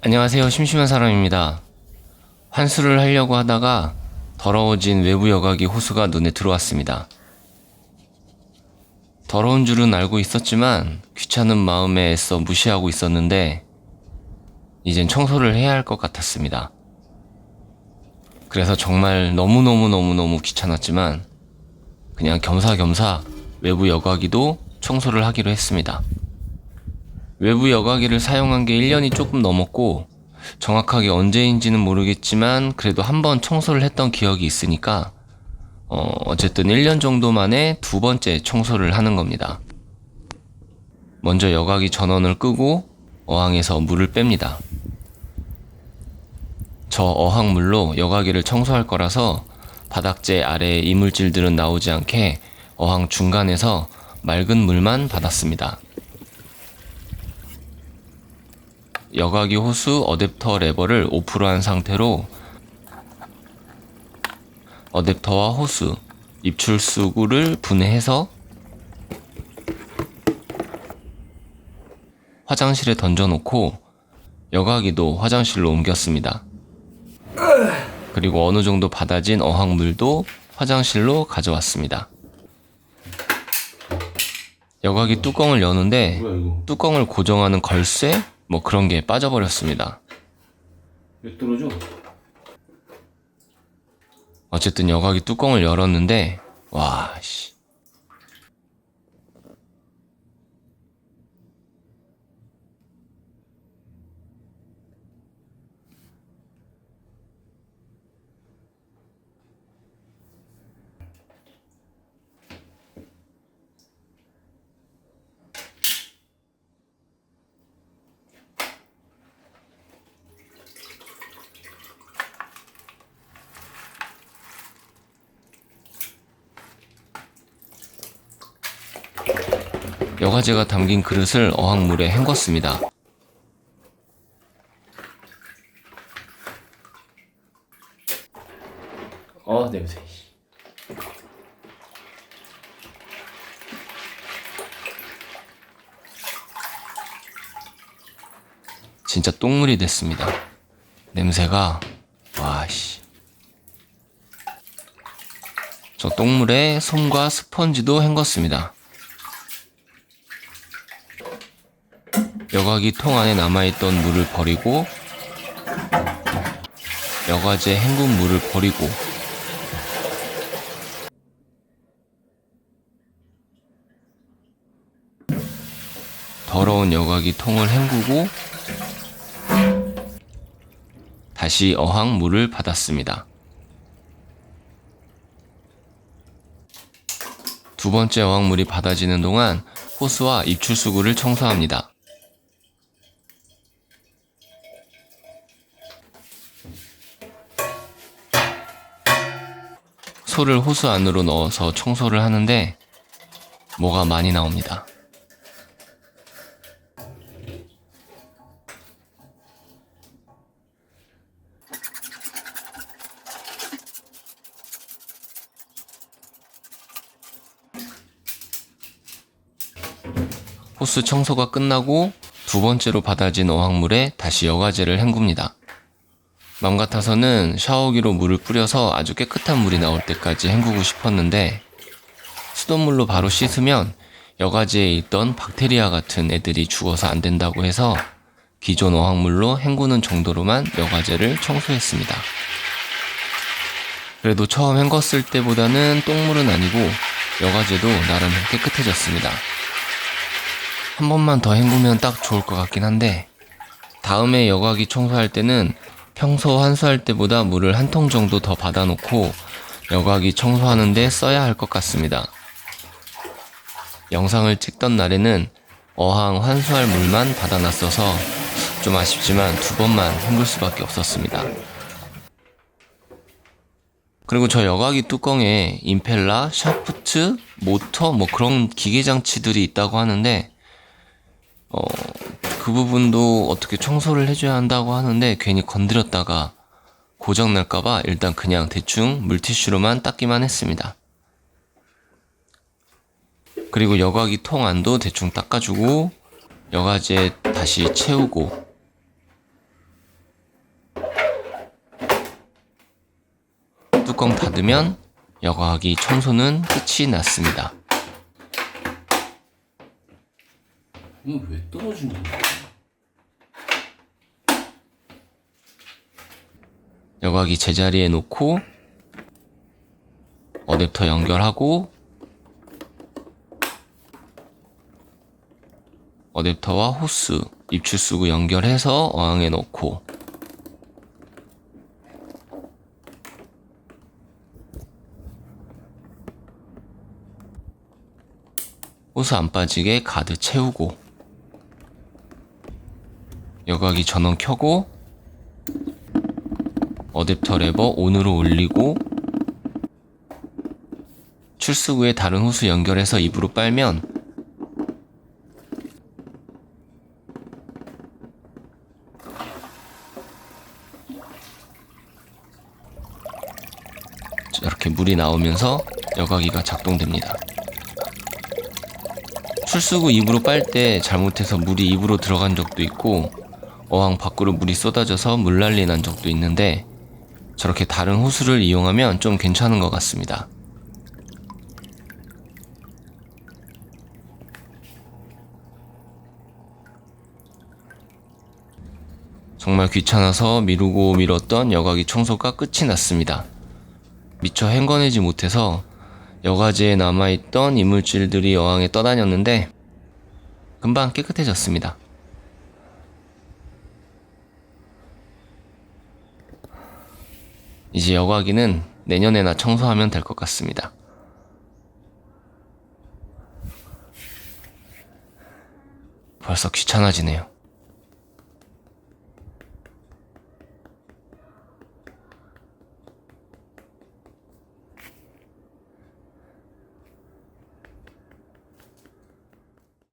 안녕하세요. 심심한 사람입니다. 환수를 하려고 하다가 더러워진 외부 여과기 호수가 눈에 들어왔습니다. 더러운 줄은 알고 있었지만 귀찮은 마음에 애써 무시하고 있었는데 이젠 청소를 해야 할 것 같았습니다. 그래서 정말 너무너무너무너무 귀찮았지만 그냥 겸사겸사 외부 여과기도 청소를 하기로 했습니다. 외부 여과기를 사용한 게 1년이 조금 넘었고 정확하게 언제인지는 모르겠지만 그래도 한 번 청소를 했던 기억이 있으니까 어, 어쨌든 1년 정도 만에 두 번째 청소를 하는 겁니다. 먼저 여과기 전원을 끄고 어항에서 물을 뺍니다. 저 어항물로 여과기를 청소할 거라서 바닥재 아래에 이물질들은 나오지 않게 어항 중간에서 맑은 물만 받았습니다. 여과기 호수 어댑터 레버를 오프로 한 상태로 어댑터와 호수, 입출수구를 분해해서 화장실에 던져놓고 여과기도 화장실로 옮겼습니다. 그리고 어느 정도 받아진 어항물도 화장실로 가져왔습니다. 여과기 뚜껑을 여는데? 뚜껑을 고정하는 걸쇠 뭐 그런 게 빠져버렸습니다. 왜 떨어져? 어쨌든 여과기 뚜껑을 열었는데 와 씨. 여과제가 담긴 그릇을 어항물에 헹궜습니다. 어 냄새. 진짜 똥물이 됐습니다. 냄새가 와씨. 저 똥물에 솜과 스펀지도 헹궜습니다. 여과기 통 안에 남아있던 물을 버리고 여과제 헹군 물을 버리고 더러운 여과기 통을 헹구고 다시 어항 물을 받았습니다. 두 번째 어항물이 받아지는 동안 호스와 입출수구를 청소합니다. 소를 호수 안으로 넣어서 청소를 하는데 뭐가 많이 나옵니다. 호스 청소가 끝나고 두 번째로 받아진 어항물에 다시 여과제를 헹굽니다. 맘 같아서는 샤워기로 물을 뿌려서 아주 깨끗한 물이 나올 때까지 헹구고 싶었는데 수돗물로 바로 씻으면 여과제에 있던 박테리아 같은 애들이 죽어서 안 된다고 해서 기존 어항물로 헹구는 정도로만 여과제를 청소했습니다. 그래도 처음 헹궜을 때보다는 똥물은 아니고 여과제도 나름 깨끗해졌습니다. 한 번만 더 헹구면 딱 좋을 것 같긴 한데 다음에 여과기 청소할 때는 평소 환수할 때보다 물을 한 통 정도 더 받아놓고 여과기 청소하는데 써야 할 것 같습니다. 영상을 찍던 날에는 어항 환수할 물만 받아놨어서 좀 아쉽지만 두 번만 헹굴 수밖에 없었습니다. 그리고 저 여과기 뚜껑에 임펠라, 샤프트, 모터 뭐 그런 기계 장치들이 있다고 하는데 어, 그 부분도 어떻게 청소를 해줘야 한다고 하는데 괜히 건드렸다가 고장 날까봐 일단 그냥 대충 물티슈로만 닦기만 했습니다. 그리고 여과기 통 안도 대충 닦아주고 여과제 다시 채우고 뚜껑 닫으면 여과기 청소는 끝이 났습니다. 이거 왜 떨어진 거야? 여과기 제자리에 놓고 어댑터 연결하고 어댑터와 호스, 입출수구 연결해서 어항에 넣고 호스 안 빠지게 가득 채우고 여과기 전원 켜고 어댑터 레버 온으로 올리고 출수구에 다른 호스 연결해서 입으로 빨면 이렇게 물이 나오면서 여과기가 작동됩니다. 출수구 입으로 빨 때 잘못해서 물이 입으로 들어간 적도 있고 어항 밖으로 물이 쏟아져서 물난리 난 적도 있는데 저렇게 다른 호수를 이용하면 좀 괜찮은 것 같습니다. 정말 귀찮아서 미루고 미뤘던 여과기 청소가 끝이 났습니다. 미처 헹궈내지 못해서 여과지에 남아있던 이물질들이 어항에 떠다녔는데 금방 깨끗해졌습니다. 이제 여과기는 내년에나 청소하면 될 것 같습니다. 벌써 귀찮아지네요.